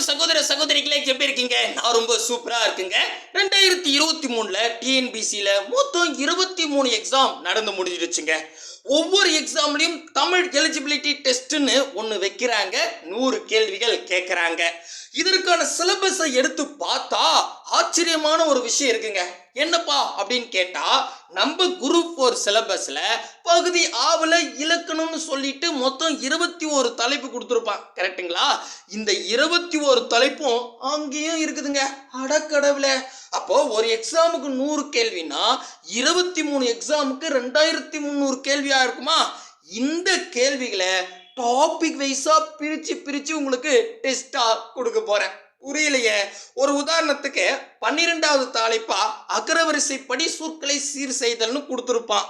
அன்பு சகோதர சகோதரிகளே எப்படி இருக்கீங்க? நான் ரொம்ப சூப்பரா இருக்குங்க. ரெண்டாயிரத்தி இருபத்தி மூணுல டிஎன்பிசியில மொத்தம் இருபத்தி மூணு எக்ஸாம் நடந்து முடிஞ்சிருச்சுங்க ஒவ்வொரு எக்ஸாம்லயும் தமிழ் எலிஜிபிலிட்டி டெஸ்ட்னு ஒன்று வைக்கிறாங்க. நூறு கேள்விகள் கேட்குறாங்க இதற்கான சிலபஸை எடுத்து பார்த்தா ஆச்சரியமான ஒரு விஷயம் இருக்குங்க. என்னப்பா அப்படின்னு கேட்டா நம்ம குரூப் ஃபோர் சிலபஸ்ல பகுதி ஆவல இலக்கணம்னு சொல்லிட்டு மொத்தம் இருபத்தி ஒரு தலைப்பு கொடுத்துருப்பான். கரெக்ட்டுங்களா இந்த இருபத்தி ஒரு தலைப்பும் அங்கேயும் இருக்குதுங்க. அடக்கடவுல அப்போ ஒரு எக்ஸாமுக்கு நூறு கேள்வினா இருபத்தி மூணு எக்ஸாமுக்கு ரெண்டாயிரத்தி முந்நூறு கேள்வியா இருக்குமா? இந்த கேள்விகளை டாபிக் வைஸாக பிரித்து பிரித்து உங்களுக்கு டெஸ்ட்டாக கொடுக்க போகிறேன் புரியலையே? ஒரு உதாரணத்துக்கு பன்னிரெண்டாவது தலைப்பா அகரவரிசைப்படி சொற்களை சீர் செய்தல்னு கொடுத்துருப்பான்.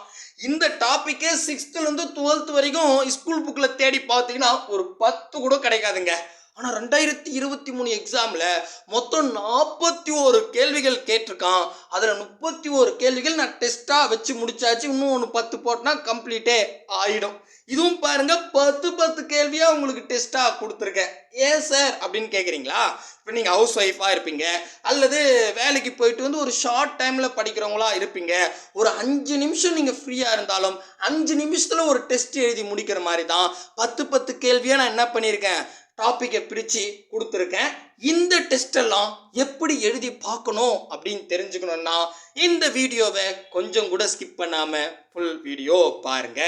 இந்த டாப்பிக்கே சிக்ஸ்த்துலேருந்து டுவெல்த் வரைக்கும் ஸ்கூல் புக்கில் தேடி பார்த்தீங்கன்னா ஒரு பத்து கூட கிடைக்காதுங்க. ஆனால் ரெண்டாயிரத்தி இருபத்தி மூணு எக்ஸாமில் மொத்தம் நாற்பத்தி ஒரு கேள்விகள் கேட்டிருக்கான். அதில் முப்பத்தி ஒரு கேள்விகள் நான் டெஸ்ட்டாக வச்சு முடிச்சாச்சு. இன்னும் ஒன்று பத்து போட்டினா கம்ப்ளீட்டே ஆயிடும். இதுவும் பாருங்க பத்து பத்து கேள்வியாக உங்களுக்கு டெஸ்ட்டாக கொடுத்துருக்கேன். ஏன் சார் அப்படின்னு கேட்குறீங்களா இப்போ நீங்கள் ஹவுஸ் ஒய்ஃபாக இருப்பீங்க அல்லது வேலைக்கு போயிட்டு வந்து ஒரு ஷார்ட் டைமில் படிக்கிறவங்களா இருப்பீங்க ஒரு அஞ்சு நிமிஷம் நீங்கள் ஃப்ரீயாக இருந்தாலும் அஞ்சு நிமிஷத்தில் ஒரு டெஸ்ட் எழுதி முடிக்கிற மாதிரி தான் பத்து பத்து கேள்வியாக நான் என்ன பண்ணியிருக்கேன்? டாப்பிக்கை பிரித்து கொடுத்துருக்கேன். இந்த டெஸ்ட் எல்லாம் எப்படி எழுதி பார்க்கணும் அப்படின்னு தெரிஞ்சுக்கணும்னா இந்த வீடியோவை கொஞ்சம் கூட ஸ்கிப் பண்ணாமல் ஃபுல் வீடியோ பாருங்க.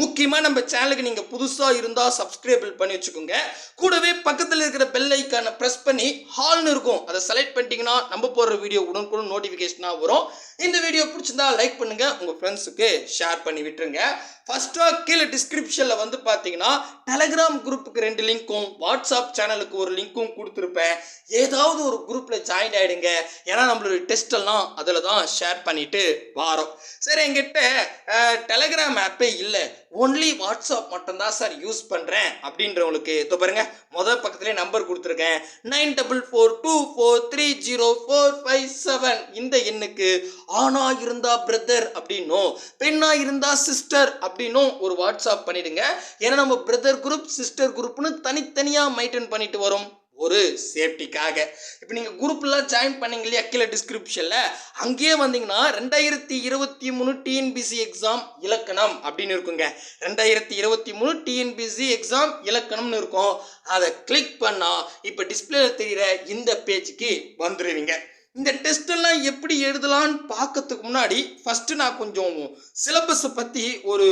முக்கியமாக நம்ம சேனலுக்கு நீங்கள் புதுசாக இருந்தால் சப்ஸ்கிரைபிள் பண்ணி வச்சுக்கோங்க. கூடவே பக்கத்தில் இருக்கிற பெல் ஐக்கானை ப்ரெஸ் பண்ணி ஹால்னு இருக்கும். அதை செலக்ட் பண்ணிட்டீங்கன்னா நம்ம போடுற வீடியோ உடனுக்குடன் நோட்டிஃபிகேஷனாக வரும். இந்த வீடியோ பிடிச்சிருந்தா லைக் பண்ணுங்கள் உங்கள் ஃப்ரெண்ட்ஸுக்கு ஷேர் பண்ணி விட்டுருங்க. ஃபஸ்ட்டாக கீழே டிஸ்கிரிப்ஷனில் வந்து பார்த்தீங்கன்னா டெலகிராம் குரூப்புக்கு ரெண்டு லிங்க்கும் வாட்ஸ்அப் சேனலுக்கு ஒரு லிங்க்கும் கொடுத்துருப்பேன். ஏதாவது ஒரு குரூப்பில் ஜாயின் ஆகிடுங்க ஏன்னா நம்மளுடைய டெஸ்டெல்லாம் அதில் தான் ஷேர் பண்ணிட்டு வாரோம். சரி என்கிட்ட டெலகிராம் ஆப்பே இல்லை. ஒன்லி வாட்ஸ்அப் மட்டும்தான் சார் யூஸ் பண்ணுறேன் அப்படின்றவங்களுக்கு இப்போ பாருங்க முதல் பக்கத்துலேயே நம்பர் கொடுத்துருக்கேன். Nine double four two four three zero four five seven இந்த எண்ணுக்கு ஆணா இருந்தா பிரதர் அப்படின்னும் பெண்ணா இருந்தா சிஸ்டர் அப்படின்னும் ஒரு வாட்ஸ்அப் பண்ணிடுங்க. ஏன்னா நம்ம பிரதர் குரூப் சிஸ்டர் குரூப்னு தனித்தனியாக மெயின்டைன் பண்ணிட்டு வரோம். ஒரு சேஃப்டிக்காக இப்போ நீங்கள் குரூப்லாம் ஜாயின் பண்ணீங்க இல்லையா கீழே டிஸ்கிரிப்ஷனில் அங்கேயே வந்தீங்கன்னா ரெண்டாயிரத்தி இருபத்தி மூணு டிஎன்பிசி எக்ஸாம் இலக்கணம் அப்படின்னு இருக்குங்க. ரெண்டாயிரத்தி இருபத்தி மூணு டிஎன்பிசி எக்ஸாம் இலக்கணம்னு இருக்கும். அதை கிளிக் பண்ணால் இப்போ டிஸ்பிளேல தெரிகிற இந்த பேஜுக்கு வந்துடுவீங்க இந்த டெஸ்ட் எல்லாம் எப்படி எழுதலான்னு பார்க்கறதுக்கு முன்னாடி ஃபஸ்ட்டு நான் கொஞ்சம் சிலபஸை பற்றி ஒரு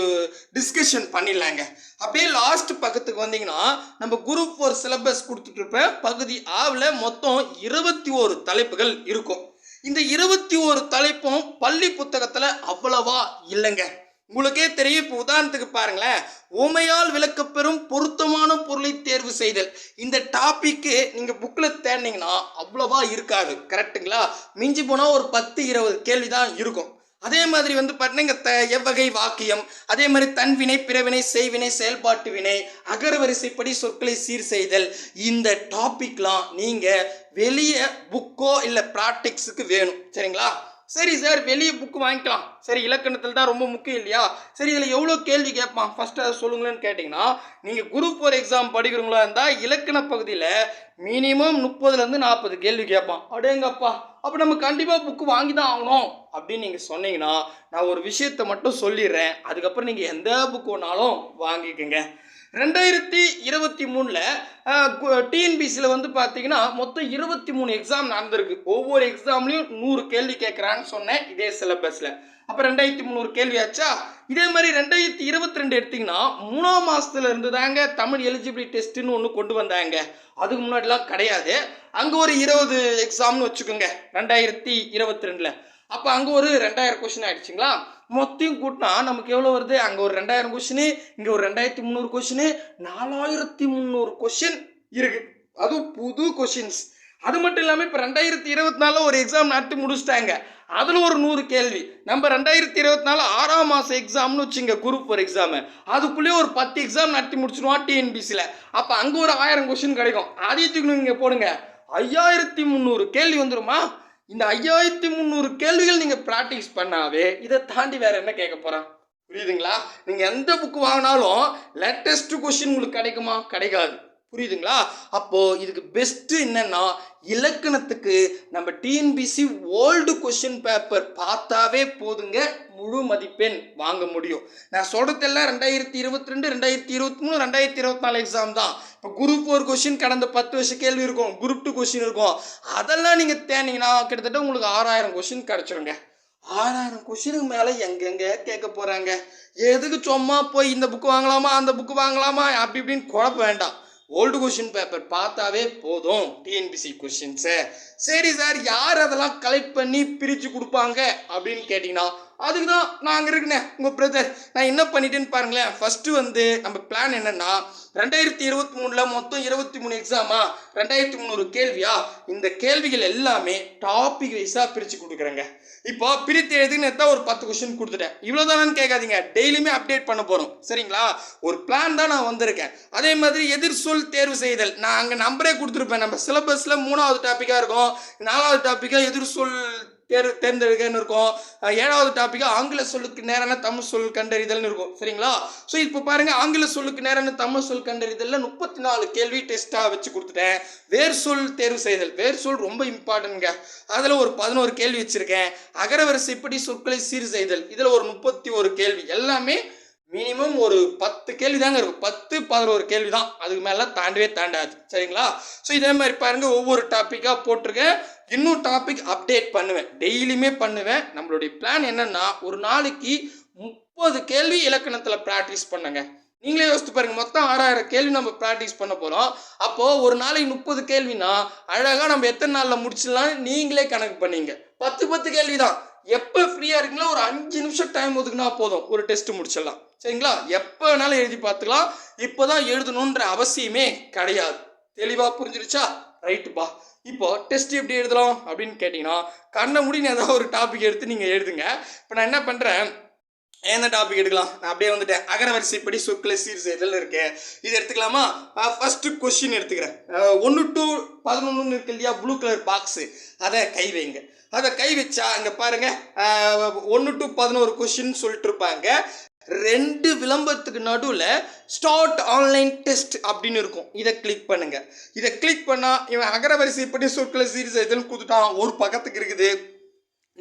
டிஸ்கஷன் பண்ணிடலாங்க. அப்படியே லாஸ்ட் பக்கத்துக்கு வந்தீங்கன்னா நம்ம குரூப் ஃபோர் சிலபஸ் கொடுத்துட்ருப்பேன் பகுதி ஆவில் மொத்தம் இருபத்தி ஒரு தலைப்புகள் இருக்கும். இந்த இருபத்தி ஒரு தலைப்பும் பள்ளி புத்தகத்தில் அவ்வளவா இல்லைங்க. உங்களுக்கே தெரியும். இப்போ உதாரணத்துக்கு பாருங்களேன். உமையால் விளக்கப்பெறும் பொருத்தமான பொருளை தேர்வு செய்தல். இந்த டாப்பிக்கு நீங்கள் புக்கில் தேடினீங்கன்னா அவ்வளோவா இருக்காது. கரெக்ட்டுங்களா மிஞ்சி போனால் ஒரு பத்து இருபது கேள்வி தான் இருக்கும். அதே மாதிரி வந்து பார்த்தீங்கன்னா இங்கே த எவ்வகை வாக்கியம் அதே மாதிரி தன்வினை பிறவினை செய்வினை செயல்பாட்டு வினை அகரவரிசைப்படி சொற்களை சீர் செய்தல். இந்த டாபிக்லாம் நீங்கள் வெளியே புக்கோ இல்லை ப்ராக்டிக்ஸுக்கு வேணும். சரிங்களா? சரி சார் வெளியே புக்கு வாங்கிக்கலாம். சரி இலக்கணத்தில் தான் ரொம்ப முக்கியம் இல்லையா? சரி இதில் எவ்வளோ கேள்வி கேட்பான்? ஃபஸ்ட்டு அதை சொல்லுங்களேன்னு கேட்டிங்கன்னா நீங்கள் குரூப் ஃபோர் எக்ஸாம் படிக்கிறவங்களா இருந்தால் இலக்கண பகுதியில் மினிமம் முப்பதுலேருந்து நாற்பது கேள்வி கேட்பான். அடேங்கப்பா அப்போ நம்ம கண்டிப்பாக புக்கு வாங்கி தான் ஆகணும். அப்படின்னு நீங்கள் சொன்னீங்கன்னா நான் ஒரு விஷயத்தை மட்டும் சொல்லிடுறேன். அதுக்கப்புறம் நீங்கள் எந்த புக் வேணாலும் வாங்கிக்கோங்க. ரெண்டாயிரத்தி இருபத்தி மூணில் டிஎன்பிசியில் வந்து பார்த்தீங்கன்னா மொத்தம் இருபத்தி மூணு எக்ஸாம் நடந்திருக்கு. ஒவ்வொரு எக்ஸாம்லையும் நூறு கேள்வி கேட்குறான்னு சொன்னேன் இதே சிலபஸில் அப்போ ரெண்டாயிரத்தி முந்நூறு கேள்வி ஆச்சா? இதே மாதிரி ரெண்டாயிரத்தி இருபத்தி ரெண்டு எடுத்திங்கன்னா மூணாம் மாதத்துல இருந்து தாங்க தமிழ் எலிஜிபிலிட்டி டெஸ்ட்டுன்னு ஒன்று கொண்டு வந்தாங்க. அதுக்கு முன்னாடிலாம் கிடையாது. அங்கே ஒரு இருபது எக்ஸாம்னு வச்சுக்கோங்க ரெண்டாயிரத்தி இருபத்தி ரெண்டில். அப்போ அங்கே ஒரு ரெண்டாயிரம் கொஷின் ஆயிடுச்சுங்களா? மொத்தையும் கூட்டினா நமக்கு எவ்வளோ வருது? அங்கே ஒரு ரெண்டாயிரம் கொஷினு இங்கே ஒரு ரெண்டாயிரத்தி முந்நூறு கொஷினு நாலாயிரத்தி முந்நூறு கொஷின் இருக்கு. அதுவும் புது கொஷின்ஸ் அது மட்டும் இல்லாமல் இப்போ ரெண்டாயிரத்தி இருபத்தி நாலில் ஒரு எக்ஸாம் நடத்தி முடிச்சிட்டாங்க. அதில் ஒரு நூறு கேள்வி. நம்ம ரெண்டாயிரத்தி இருபத்தி நாலு ஆறாம் மாதம் எக்ஸாம்னு வச்சுங்க குரூப் ஒரு எக்ஸாமு அதுக்குள்ளேயே ஒரு பத்து எக்ஸாம் நடத்தி முடிச்சிடுவோம் டிஎன்பிசியில் அப்போ அங்கே ஒரு ஆயிரம் கொஷின் கிடைக்கும். அதையும் நீங்கள் போடுங்க. ஐயாயிரத்தி முந்நூறு கேள்வி வந்துருமா? இந்த ஐயாயிரத்தி முந்நூறு கேள்விகள் நீங்கள் ப்ராக்டிஸ் பண்ணாவே இதை தாண்டி வேற என்ன கேட்க போகிறான் புரியுதுங்களா? நீங்கள் எந்த புக்கு வாங்கினாலும் லேட்டஸ்ட் கொஷின் உங்களுக்கு கிடைக்குமா? கிடைக்காது. புரியுதுங்களா? அப்போது இதுக்கு பெஸ்ட்டு என்னன்னா இலக்கணத்துக்கு நம்ம டிஎன்பிசி ஓல்டு கொஷின் பேப்பர் பார்த்தாவே போதுங்க முழு மதிப்பெண் வாங்க முடியும். நான் சொல்கிறதெல்லாம் ரெண்டாயிரத்தி இருபத்தி ரெண்டு ரெண்டாயிரத்தி இருபத்தி மூணு ரெண்டாயிரத்தி இருபத்தி நாலு எக்ஸாம் தான். இப்போ குரூப் ஃபோர் கொஷின் கடந்த பத்து வருஷம் கேள்வி இருக்கும். குரூப் டூ கொஷின் இருக்கும். அதெல்லாம் நீங்கள் தேனீங்கன்னா கிட்டத்தட்ட உங்களுக்கு ஆறாயிரம் கொஷின் கிடச்சிருங்க. ஆறாயிரம் கொஷினுக்கு மேலே எங்கெங்கே கேட்க போகிறாங்க எதுக்கு சும்மா போய் இந்த புக்கு வாங்கலாமா அந்த புக்கு வாங்கலாமா? அப்படி இப்படின்னு குழப்ப வேண்டாம். ஓல்டு கொஷின் பேப்பர் பார்த்தாவே போதும். டிஎன்பிசி கொஷின்ஸு சரி சார் யார் அதெல்லாம் கலெக்ட் பண்ணி பிரித்து கொடுப்பாங்க அப்படின்னு கேட்டிங்கன்னா அதுக்கு தான் நாங்கள் இருக்குண்ணே உங்கள் பிரதர் நான் என்ன பண்ணிட்டேன்னு பாருங்களேன். ஃபஸ்ட்டு வந்து நம்ம பிளான் என்னென்னா ரெண்டாயிரத்தி இருபத்தி மூணில் மொத்தம் இருபத்தி மூணு எக்ஸாமா ரெண்டாயிரத்தி முந்நூறு கேள்வியா? இந்த கேள்விகள் எல்லாமே டாபிக் வைஸாக பிரித்து கொடுக்குறேங்க. இப்போ பிரித்து எழுதுன்னு தான் ஒரு பத்து கொஸ்டின் கொடுத்துட்டேன். இவ்வளோ தானேன்னு கேட்காதீங்க. டெய்லியுமே அப்டேட் பண்ண போகிறோம் சரிங்களா? ஒரு பிளான் தான் நான் வந்திருக்கேன். அதே மாதிரி எதிர் சொல் தேர்வு செய்தல். நான் அங்கே நம்பரே கொடுத்துருப்பேன். நம்ம சிலபஸில் மூணாவது டாப்பிக்காக இருக்கும். நாலாவது டாப்பிக்காக எதிர் சொல் தேர் தேர்ந்தெடுக்கன்னு இருக்கும். ஏழாவது டாப்பிக்காக ஆங்கில சொல்லுக்கு நேரான தமிழ் சொல் கண்டறிதல்னு இருக்கும். சரிங்களா? ஸோ இப்போ பாருங்க ஆங்கில சொல்லுக்கு நேரான தமிழ் சொல் கண்டறிதல்ல முப்பத்தி நாலு கேள்வி டெஸ்ட்டாக வச்சு கொடுத்துட்டேன். வேர் சொல் தேர்வு செய்தல். வேர் சொல் ரொம்ப இம்பார்ட்டன்ட்ங்க அதில் ஒரு பதினோரு கேள்வி வச்சுருக்கேன். அகரவரிசைப்படி சொற்களை சீர் செய்தல் இதில் ஒரு முப்பத்தி ஒரு கேள்வி. எல்லாமே மினிமம் ஒரு பத்து கேள்வி தாங்க இருக்கும். பத்து பதினோரு கேள்வி தான் அதுக்கு மேலே தாண்டவே தாண்டாது. சரிங்களா? ஸோ இதே மாதிரி பாருங்கள் ஒவ்வொரு டாப்பிக்காக போட்டிருக்கேன். இன்னும் டாபிக் அப்டேட் பண்ணுவேன். டெய்லியுமே பண்ணுவேன். நம்மளுடைய பிளான் என்னென்னா ஒரு நாளைக்கு முப்பது கேள்வி இலக்கணத்தில் ப்ராக்டிஸ் பண்ணுங்க. நீங்களே யோசித்து பாருங்கள் மொத்தம் ஆறாயிரம் கேள்வி நம்ம ப்ராக்டிஸ் பண்ண போகிறோம் அப்போது ஒரு நாளைக்கு முப்பது கேள்வினா அழகாக நம்ம எத்தனை நாளில் முடிச்சிடலாம் நீங்களே கணக்கு பண்ணீங்க. பத்து பத்து கேள்வி தான் எப்போ ஃப்ரீயாக இருக்கீங்களோ ஒரு அஞ்சு நிமிஷம் டைம் ஒதுக்குனா போதும். ஒரு டெஸ்ட் முடிச்சிடலாம். சரிங்களா? எப்போ வேணாலும் எழுதி பார்த்துக்கலாம். இப்போ தான் எழுதணுன்ற அவசியமே கிடையாது. தெளிவாக புரிஞ்சிருச்சா? ரைட்டுப்பா இப்போ டெஸ்ட் எப்படி எழுதலாம் அப்படின்னு கேட்டிங்கன்னா கண்ணை முடின்னு ஏதாவது ஒரு டாபிக் எடுத்து நீங்கள் எழுதுங்க. இப்போ நான் என்ன பண்ணுறேன் எந்த டாபிக் எடுக்கலாம்? நான் அப்படியே வந்துட்டேன். அகரவரிசைப்படி சொற்களை சீர் செய்தல் இருக்கு. இது எடுத்துக்கலாமா? ஃபஸ்ட்டு கொஷின் எடுத்துக்கிறேன். ஒன்று டூ பதினொன்று இருக்கு இல்லையா? ப்ளூ கலர் பாக்ஸு அதை கை வைங்க. அதை கை வச்சா அங்கே பாருங்கள் ஒன்று டு பதினோரு கொஷின் சொல்லிட்டு இருப்பாங்க. ரெண்டு விளம்பரத்துக்கு நடுவில் ஸ்டார்ட் ஆன்லைன் டெஸ்ட் அப்படின்னு இருக்கும். இதை கிளிக் பண்ணுங்கள் இதை கிளிக் பண்ணால் இவன் அகரவரிசை இப்படி சொற்களை சீரியஸ் எதுன்னு கொடுத்துட்டான். ஒரு பக்கத்துக்கு இருக்குது.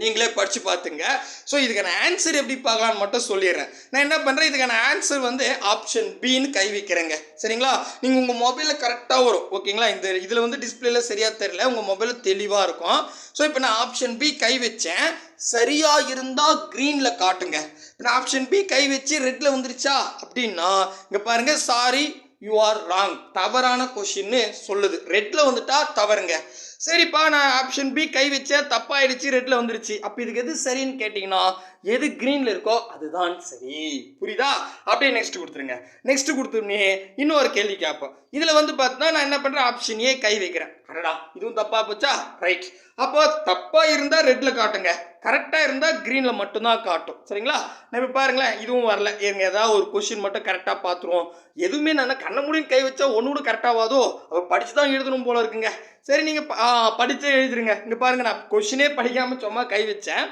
நீங்களே படித்து பார்த்துங்க. ஸோ இதுக்கான ஆன்சர் எப்படி பார்க்கலான்னு மட்டும் சொல்லிடுறேன். நான் என்ன பண்ணுறேன் இதுக்கான ஆன்சர் வந்து ஆப்ஷன் பின்னு கை வைக்கிறேங்க. சரிங்களா? நீங்கள் உங்கள் மொபைலில் கரெக்டாக வரும். ஓகேங்களா? இந்த இதில் வந்து டிஸ்பிளேல சரியாக தெரியல. உங்கள் மொபைலில் தெளிவாக இருக்கும். ஸோ இப்போ நான் ஆப்ஷன் பி கை வச்சேன். சரியாக இருந்தால் க்ரீனில் காட்டுங்க. இப்போ நான் ஆப்ஷன் பி கை வச்சு ரெட்டில் வந்துருச்சா? அப்படின்னா இங்கே பாருங்கள் சாரி யூ ஆர் ராங் தவறான கொஷின்னு சொல்லுது. ரெட்டில் வந்துட்டா தவறுங்க. சரிப்பா நான் ஆப்ஷன் பி கை வச்சேன் தப்பாயிடுச்சு ரெட்டில் வந்துருச்சு. அப்போ இதுக்கு எது சரின்னு கேட்டிங்கன்னா எது க்ரீனில் இருக்கோ அதுதான் சரி. புரியுதா? அப்படியே நெக்ஸ்ட் கொடுத்துருங்க. நெக்ஸ்ட் கொடுத்துருனே இன்னொரு கேள்வி கேட்போம். இதில் வந்து பார்த்தா நான் என்ன பண்ணுறேன் ஆப்ஷன் ஏ கை வைக்கிறேன். அடடா இதுவும் தப்பாக போச்சா? ரைட் அப்போ தப்பாக இருந்தால் ரெட்டில் காட்டுங்க. கரெக்டாக இருந்தால் க்ரீனில் மட்டும்தான் காட்டும். சரிங்களா? நான் இப்போ பாருங்களேன் இதுவும் வரல. இருங்க ஏதாவது ஒரு கொஷின் மட்டும் கரெக்டாக பார்த்துருவோம் எதுவுமே நான் கண்ண முடியும் கை வச்சா ஒன்று கூட கரெக்டாகாதோ அவள் படித்து தான் எழுதணும் போல இருக்குங்க. சரி நீங்கள் படித்து எழுதிருங்க. இங்கே பாருங்கள் நான் கொஷினே படிக்காமல் சும்மா கை வச்சேன்.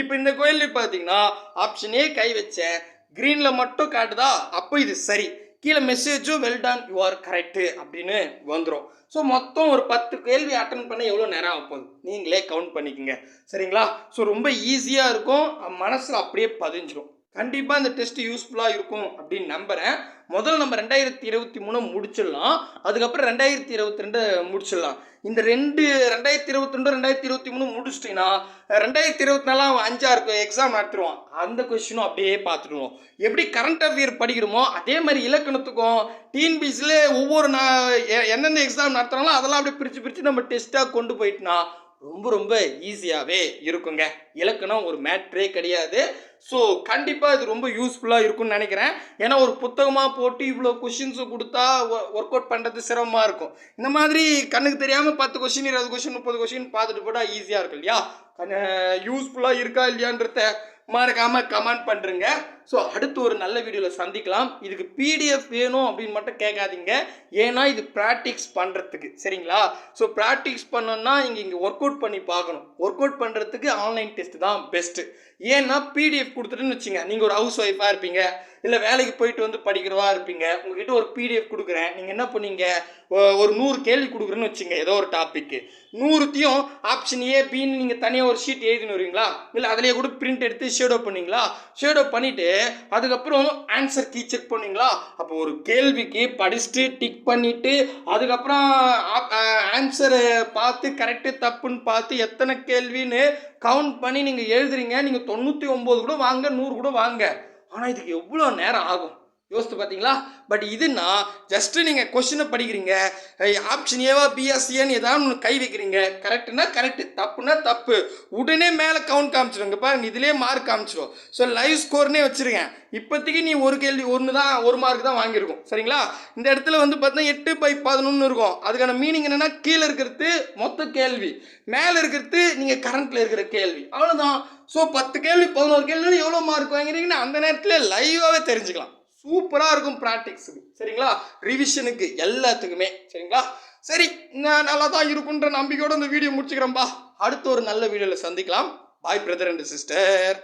இப்போ இந்த கோயிலில் பார்த்தீங்கன்னா ஆப்ஷனே கை வச்சேன். க்ரீனில் மட்டும் காட்டுதா? அப்போ இது சரி. கீழே மெசேஜும் well done you are correct அப்படின்னு வந்துடும் ஸோ மொத்தம் ஒரு பத்து கேள்வி அட்டன் பண்ண எவ்வளோ நேரம் ஆக போகுது? நீங்களே கவுண்ட் பண்ணிக்கோங்க. சரிங்களா? ஸோ ரொம்ப ஈஸியாக இருக்கும். மனசில் அப்படியே பதிஞ்சிடும் கண்டிப்பாக இந்த டெஸ்ட் யூஸ்ஃபுல்லாக இருக்கும் அப்படின்னு நம்புகிறேன் முதல் நம்ம ரெண்டாயிரத்தி இருபத்தி மூணு முடிச்சிடலாம். அதுக்கப்புறம் ரெண்டாயிரத்தி இருபத்தி ரெண்டு முடிச்சிடலாம். இந்த ரெண்டு ரெண்டாயிரத்தி இருபத்தி ரெண்டு ரெண்டாயிரத்தி இருபத்தி மூணு முடிச்சிட்டிங்கன்னா ரெண்டாயிரத்தி இருபத்தி நாலாம் அஞ்சா இருக்கும் எக்ஸாம் நடத்திடுவான். அந்த கொஸ்டினும் அப்படியே பார்த்துடுவோம் எப்படி கரண்ட் அஃபேர் படிக்கிறோமோ அதே மாதிரி இலக்கணத்துக்கும் டிஎன்பிசியில் ஒவ்வொரு நான் என்னென்ன எக்ஸாம் நடத்துகிறாங்களோ அதெல்லாம் அப்படியே பிரித்து பிரித்து நம்ம டெஸ்ட்டாக கொண்டு போயிட்டோன்னா ரொம்ப ரொம்ப ஈஸியாகவே இருக்குங்க. இலக்கணம் ஒரு மேட்ரே கிடையாது. ஸோ கண்டிப்பாக இது ரொம்ப யூஸ்ஃபுல்லாக இருக்கும்னு நினைக்கிறேன். ஏன்னா ஒரு புத்தகமாக போட்டு இவ்வளோ கொஷின்ஸு கொடுத்தா ஒர்க் அவுட் பண்ணுறது சிரமமாக இருக்கும். இந்த மாதிரி கண்ணுக்கு தெரியாமல் பத்து கொஷின் இருபது கொஷின் முப்பது கொஷின் பார்த்துட்டு போட்டால் ஈஸியாக இருக்கும் இல்லையா? யூஸ்ஃபுல்லாக இருக்கா இல்லையான்றத மறக்காமல் கமெண்ட் பண்ணுறேங்க ஸோ அடுத்து ஒரு நல்ல வீடியோவில் சந்திக்கலாம். இதுக்கு பிடிஎஃப் வேணும் அப்படின்னு மட்டும் கேட்காதீங்க. ஏன்னா இது ப்ராக்டிக்ஸ் பண்ணுறதுக்கு சரிங்களா? ஸோ ப்ராக்டிக்ஸ் பண்ணோன்னா இங்கே இங்கே ஒர்க் அவுட் பண்ணி பார்க்கணும். ஒர்க் அவுட் பண்ணுறதுக்கு ஆன்லைன் டெஸ்ட் தான் பெஸ்ட்டு ஏன்னா பிடிஎஃப் கொடுத்துட்டுன்னு வச்சுங்க நீங்கள் ஒரு ஹவுஸ் ஒய்ஃபாக இருப்பீங்க இல்லை வேலைக்கு போயிட்டு வந்து படிக்கிறவா இருப்பீங்க உங்ககிட்ட ஒரு பிடிஎஃப் கொடுக்குறேன். நீங்கள் என்ன பண்ணீங்க? ஒரு நூறு கேள்வி கொடுக்குறேன்னு வச்சுங்க ஏதோ ஒரு டாப்பிக்கு நூறுத்தையும் ஆப்ஷன் ஏ பின்னு நீங்கள் தனியாக ஒரு ஷீட் எழுதின்னு வருவீங்களா? இல்லை அதிலேயே கூட பிரிண்ட் எடுத்து ஷேடோ பண்ணீங்களா ஷேடோ பண்ணிவிட்டு அதுக்கப்புறம் ஆன்சர் கீ செக் பண்ணுவீங்களா அப்போ ஒரு கேள்விக்கு படிச்சுட்டு டிக் பண்ணிவிட்டு அதுக்கப்புறம் ஆன்சரை பார்த்து கரெக்டு தப்புன்னு பார்த்து எத்தனை கேள்வின்னு கவுண்ட் பண்ணி நீங்கள் எழுதுறீங்க. நீங்கள் தொண்ணூற்றி ஒம்பது கூட வாங்க நூறு கூட வாங்க. ஆனால் இதுக்கு எவ்வளோ நேரம் ஆகும்? யோசித்து பார்த்தீங்களா? பட் இதுனா ஜஸ்ட்டு நீங்கள் கொஷினை படிக்கிறீங்க. ஆப்ஷன் ஏவா பிஎஸ்சின்னு ஏதாவது ஒன்று கை வைக்கிறீங்க. கரெக்டுனா கரெக்டு தப்புனா தப்பு. உடனே மேலே கவுண்ட் காமிச்சிடுங்க பாருங்க இதிலே மார்க் காமிச்சிடும் ஸோ லைவ் ஸ்கோர்னே வச்சுருக்கேன் இப்போதைக்கு நீ ஒரு கேள்வி ஒன்று தான் ஒரு மார்க் தான் வாங்கியிருக்கும். சரிங்களா? இந்த இடத்துல வந்து பார்த்தீங்கன்னா எட்டு பை பதினொன்று இருக்கும். அதுக்கான மீனிங் என்னென்னா கீழே இருக்கிறது மொத்த கேள்வி. மேலே இருக்கிறது நீங்கள் கரண்ட்டில் இருக்கிற கேள்வி. அவ்வளோதான் ஸோ பத்து கேள்வி பதினோரு கேள்வி எவ்வளோ மார்க் வாங்கிறீங்கன்னு அந்த நேரத்தில் லைவாகவே தெரிஞ்சுக்கலாம். சூப்பராக இருக்கும் ப்ராக்டிக்ஸுக்கு சரிங்களா? ரிவிஷனுக்கு எல்லாத்துக்குமே. சரிங்களா? சரி நான் நல்லா தான் இருக்குன்ற நம்பிக்கையோட இந்த வீடியோ முடிச்சுக்கிறேன்பா. அடுத்த ஒரு நல்ல வீடியோவில் சந்திக்கலாம். பாய் பிரதர் அண்ட் சிஸ்டர்